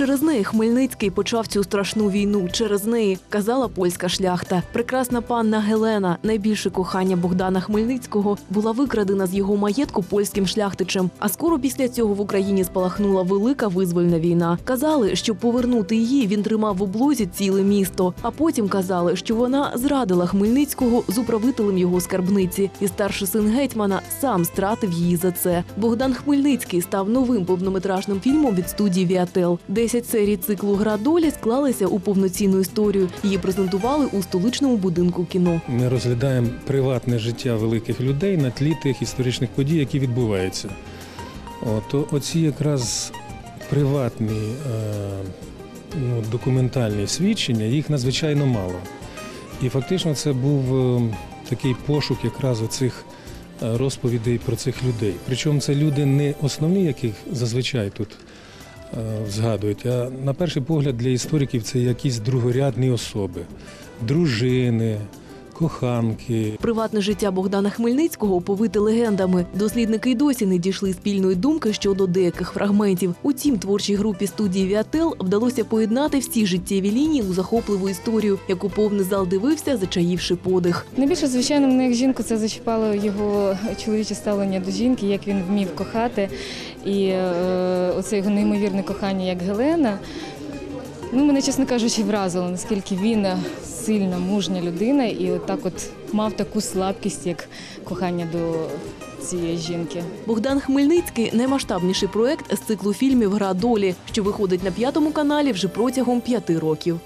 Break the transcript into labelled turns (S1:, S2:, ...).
S1: Через неї Хмельницький почав цю страшну війну. Через неї казала польська шляхта. Прекрасна панна Гелена, найбільше кохання Богдана Хмельницького, була викрадена з його маєтку польським шляхтичем. А скоро після цього в Україні спалахнула велика визвольна війна. Казали, що повернути її він тримав в облозі ціле місто. А потім казали, що вона зрадила Хмельницького з управителем його скарбниці, і старший син гетьмана сам стратив її за це. Богдан Хмельницький став новим повнометражним фільмом від студії Віател. Десять серій циклу Гра долі склалися у повноцінну історію. Її презентували у столичному будинку кіно.
S2: Ми розглядаємо приватне життя великих людей на тлі тих історичних подій, які відбуваються. То оці якраз приватні е, ну, документальні свідчення, їх надзвичайно мало. І фактично це був е, такий пошук якраз оцих е, розповідей про цих людей. Причому це люди не основні, яких зазвичай тут згадують, а на перший погляд для істориків це якісь другорядні особи, дружини, коханки.
S1: Приватне життя Богдана Хмельницького оповите легендами. Дослідники й досі не дійшли спільної думки щодо деяких фрагментів. Утім, творчій групі студії Віател вдалося поєднати всі життєві лінії у захопливу історію, яку повний зал дивився, зачаївши подих.
S3: Найбільше, звичайно, мене як жінку це зачіпало його чоловіче ставлення до жінки, як він вмів кохати. І е, оце його неймовірне кохання як Гелена. Ну, мене, чесно кажучи, вразило, наскільки він сильна, мужня людина, і от так от мав таку слабкість, як кохання до цієї жінки.
S1: Богдан Хмельницький наймасштабніший проект з циклу фільмів Гра долі, що виходить на п'ятому каналі вже протягом п'яти років.